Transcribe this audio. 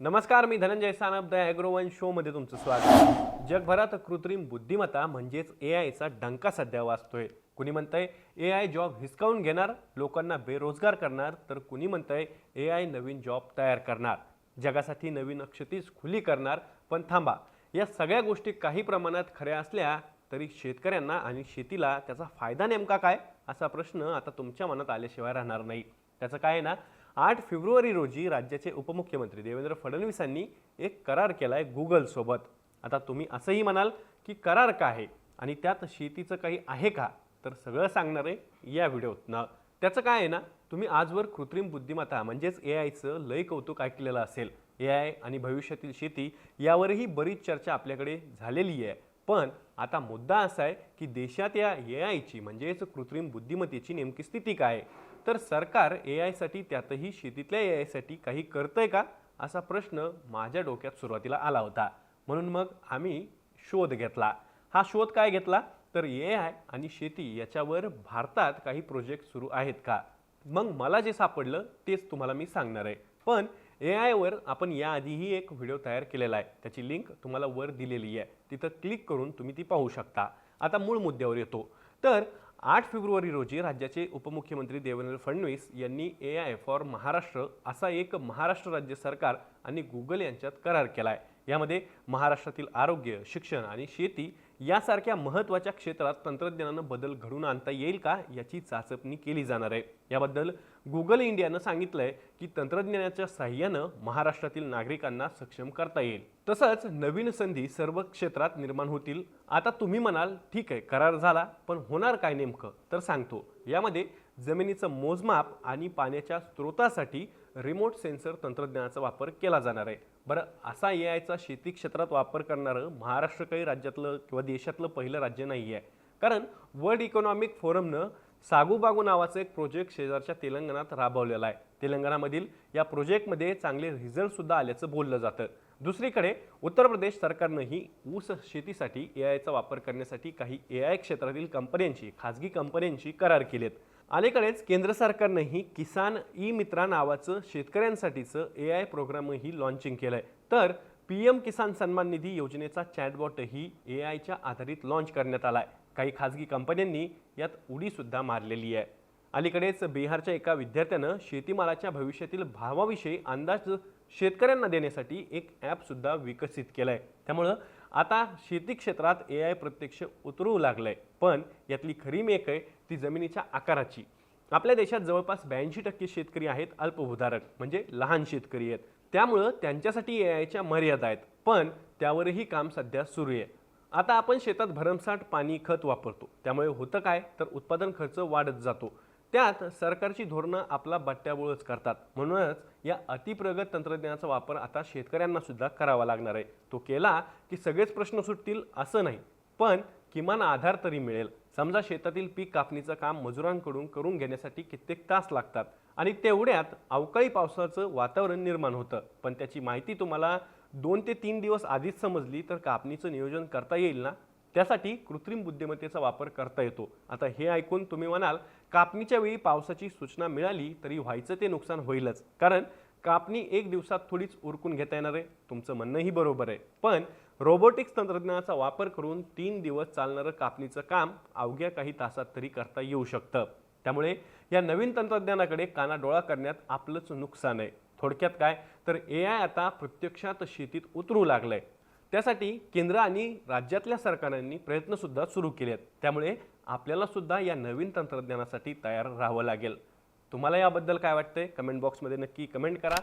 नमस्कार मी धनंजय सानप द ॲग्रोवन शोमध्ये तुमचं स्वागत. जगभरात कृत्रिम बुद्धिमत्ता म्हणजेच ए आयचा डंका सध्या वाचतोय. कुणी म्हणतंय ए आय जॉब हिसकावून घेणार लोकांना बेरोजगार करणार तर कुणी म्हणतंय ए आय नवीन जॉब तयार करणार. जगासाठी नवीन अक्षतीच खुली करणार पण थांबा. या सगळ्या गोष्टी काही प्रमाणात खऱ्या असल्या तरी शेतकऱ्यांना आणि शेतीला त्याचा फायदा नेमका काय? असा प्रश्न आता तुमच्या मनात आल्याशिवाय राहणार नाही. त्याचं काय आहे ना आठ फेब्रुवारी रोजी राज्याचे उपमुख्यमंत्री देवेंद्र फडणवीसांनी एक करार केला आहे गुगलसोबत आता तुम्ही असंही म्हणाल की करार का आहे? आणि त्यात शेतीचं काही आहे का? तर सगळं सांगणार आहे या व्हिडिओतनं. त्याचं काय आहे ना तुम्ही आजवर कृत्रिम बुद्धिमत्ता म्हणजेच ए आयचं लय कौतुक ऐकलेलं असेल. ए आय आणि भविष्यातील शेती यावरही बरीच चर्चा आपल्याकडे झालेली आहे. पण आता मुद्दा असा आहे की देशात या ए आयची म्हणजेच कृत्रिम बुद्धिमत्तेची नेमकी स्थिती काय? आहे तर सरकार ए आयसाठी त्यातही शेतीतल्या ए आयसाठी काही करतंय का? असा प्रश्न माझ्या डोक्यात सुरुवातीला आला होता. म्हणून मग आम्ही शोध घेतला. हा शोध काय घेतला? तर ए आय आणि शेती याच्यावर भारतात काही प्रोजेक्ट सुरू आहेत का? मग मला जे सापडलं तेच तुम्हाला मी सांगणार आहे. पण ए आयवर आपण याआधीही एक व्हिडिओ तयार केलेला आहे. त्याची लिंक तुम्हाला वर दिलेली आहे. तिथं क्लिक करून तुम्ही ती पाहू शकता. आता मूळ मुद्द्यावर येतो. तर आठ फेब्रुवारी रोजी राज्याचे उपमुख्यमंत्री देवेंद्र फडणवीस यांनी ए आय फॉर महाराष्ट्र असा एक महाराष्ट्र राज्य सरकार आणि गुगल यांच्यात करार केला आहे यामध्ये महाराष्ट्रातील आरोग्य शिक्षण आणि शेती यासारख्या महत्त्वाच्या क्षेत्रात तंत्रज्ञानानं बदल घडून आणता येईल का याची चाचपणी केली जाणार आहे. याबद्दल गुगल इंडियानं सांगितलंय की तंत्रज्ञानाच्या साह्यानं महाराष्ट्रातील नागरिकांना सक्षम करता येईल. तसंच नवीन संधी सर्व क्षेत्रात निर्माण होतील. आता तुम्ही म्हणाल ठीक आहे करार झाला पण होणार काय नेमकं? तर सांगतो. यामध्ये जमिनीचं मोजमाप आणि पाण्याच्या स्रोतासाठी रिमोट सेन्सर तंत्रज्ञानाचा वापर केला जाणार आहे. बरं असा ए आयचा शेती क्षेत्रात वापर करणारं महाराष्ट्र काही राज्यातलं किंवा देशातलं पहिलं राज्य नाही आहे. कारण वर्ल्ड इकॉनॉमिक फोरमनं सागूबागू नावाचं एक प्रोजेक्ट शेजारच्या तेलंगणात राबवलेला आहे. तेलंगणामधील या प्रोजेक्टमध्ये चांगले रिझल्टसुद्धा आल्याचं बोललं जातं. दुसरीकडे उत्तर प्रदेश सरकारनंही ऊस शेतीसाठी ए आयचा वापर करण्यासाठी काही ए आय क्षेत्रातील कंपन्यांशी खाजगी कंपन्यांशी करार केलेत. अलीकडेच केंद्र सरकारनंही किसान ई मित्रा नावाचं शेतकऱ्यांसाठीचं ए आय प्रोग्रामही लॉन्चिंग केलं आहे तर पी एम किसान सन्मान निधी योजनेचा चॅटबॉटही ए आयच्या आधारित लॉन्च करण्यात आला आहे काही खाजगी कंपन्यांनी यात उडीसुद्धा मारलेली आहे. अलीकडेच बिहारच्या एका विद्यार्थ्यानं शेतीमालाच्या भविष्यातील भावाविषयी अंदाज शेतकऱ्यांना देण्यासाठी एक ॲपसुद्धा विकसित केलं आहे त्यामुळं आता शेती क्षेत्रात ए आय प्रत्यक्ष उतरू लागलं आहे पण यातली खरी मेक आहे ती जमिनीच्या आकाराची. आपल्या देशात जवळपास ब्याऐंशी टक्के शेतकरी आहेत अल्पभूधारक म्हणजे लहान शेतकरी आहेत. त्यामुळं त्यांच्यासाठी ए आयच्या मर्यादा आहेत. पण त्यावरही काम सध्या सुरू आहे. आता आपण शेतात भरमसाठ पाणी खत वापरतो. त्यामुळे होतं काय? तर उत्पादन खर्च वाढत जातो. त्यात सरकारची धोरणं आपला बट्ट्याबोळच करतात. म्हणूनच या अतिप्रगत तंत्रज्ञानाचा वापर आता शेतकऱ्यांना सुद्धा करावा लागणार आहे. तो केला की सगळेच प्रश्न सुटतील असं नाही. पण किमान आधार तरी मिळेल. समजा शेतातील पीक कापणीचं काम मजुरांकडून करून घेण्यासाठी कित्येक तास लागतात आणि तेवढ्यात अवकाळी पावसाचं वातावरण निर्माण होतं. पण त्याची माहिती तुम्हाला दोन ते तीन दिवस आधीच समजली तर कापणीचं नियोजन करता येईल ना? त्यासाठी कृत्रिम बुद्धिमत्तेचा वापर करता येतो. आता हे ऐकून तुम्ही म्हणाल कापणीच्या वेळी पावसाची सूचना मिळाली तरी व्हायचं ते नुकसान होईलच. कारण कापणी एक दिवसात थोडीच उरकून घेता येणार आहे. तुमचं म्हणणंही बरोबर आहे. पण रोबोटिक्स तंत्रज्ञानाचा वापर करून तीन दिवस चालणारं कापणीचं काम अवघ्या काही तासात तरी करता येऊ शकतं. त्यामुळे या नवीन तंत्रज्ञानाकडे कानाडोळा करण्यात आपलंच नुकसान आहे. थोडक्यात काय? तर ए आय आता प्रत्यक्षात शेतीत उतरू लागलंय. त्यासाठी केंद्र आणि राज्यातल्या सरकारांनी प्रयत्नसुद्धा सुरू केले आहेत त्यामुळे आपल्याला सुद्धा या नवीन तंत्रज्ञानासाठी तयार राहावं लागेल. तुम्हाला याबद्दल काय वाटतंय? कमेंट बॉक्समध्ये नक्की कमेंट करा.